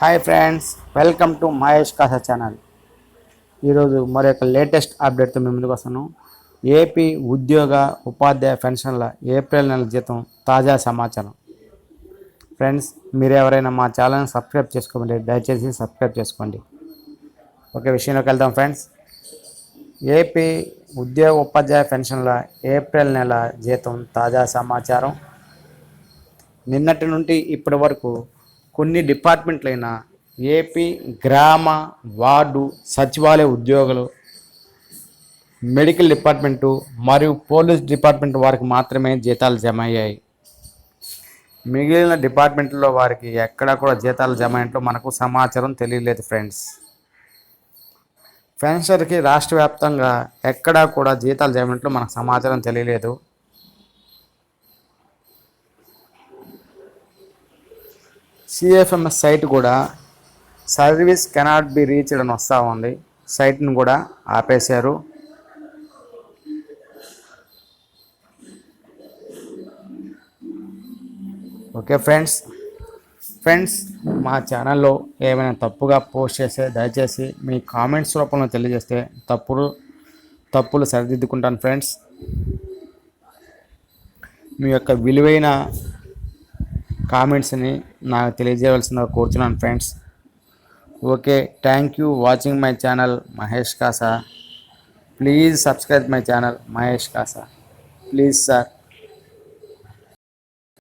Hi friends welcome to Mahesh Kasa channel ఈరోజు మరొక latest అప్డేట్తో మేము ముందుకు వస్తాను. ఏపీ ఉద్యోగ ఉపాధ్యాయ పెన్షన్ల ఏప్రిల్ నెల జీతం తాజా సమాచారం. ఫ్రెండ్స్ మీరు ఎవరైనా మా ఛానల్ని సబ్స్క్రైబ్ చేసుకోండి దయచేసి సబ్స్క్రైబ్ చేసుకోండి. ఓకే విషయంలోకి వెళ్దాం ఫ్రెండ్స్ ఏపీ ఉద్యోగ ఉపాధ్యాయ పెన్షన్ల ఏప్రిల్ నెల జీతం తాజా సమాచారం. నిన్నటి నుండి ఇప్పటి వరకు కొన్ని డిపార్ట్మెంట్లైన ఏపీ గ్రామ వార్డు సచివాలయ ఉద్యోగులు మెడికల్ డిపార్ట్మెంటు మరియు పోలీస్ డిపార్ట్మెంట్ వారికి మాత్రమే జీతాలు జమ అయ్యాయి మిగిలిన డిపార్ట్మెంట్లో వారికి ఎక్కడా కూడా జీతాలు జమ అయినట్లు మనకు సమాచారం తెలియలేదు ఫ్రెండ్స్. పెన్షన్కి రాష్ట్ర వ్యాప్తంగా ఎక్కడా కూడా జీతాలు జమ అయినట్లు మనకు సమాచారం తెలియలేదు. సిఎఫ్ఎంఎస్ సైట్ కూడా సర్వీస్ కెనాట్ బి రీచ్డ్ అని వస్తూ ఉంది. సైట్ని కూడా ఆపేశారు. ఓకే ఫ్రెండ్స్ ఫ్రెండ్స్ మా ఛానల్లో ఏమైనా తప్పుగా పోస్ట్ చేస్తే దయచేసి మీ కామెంట్స్ రూపంలో తెలియజేస్తే తప్పులు తప్పులు సరిదిద్దుకుంటాను ఫ్రెండ్స్ మీ యొక్క విలువైన కామెంట్స్ని నాకు తెలియజేయవలసిందిగా కోరుతున్నాను friends okay thank you watching my channel Mahesh Kasa please subscribe my channel Mahesh Kasa please sir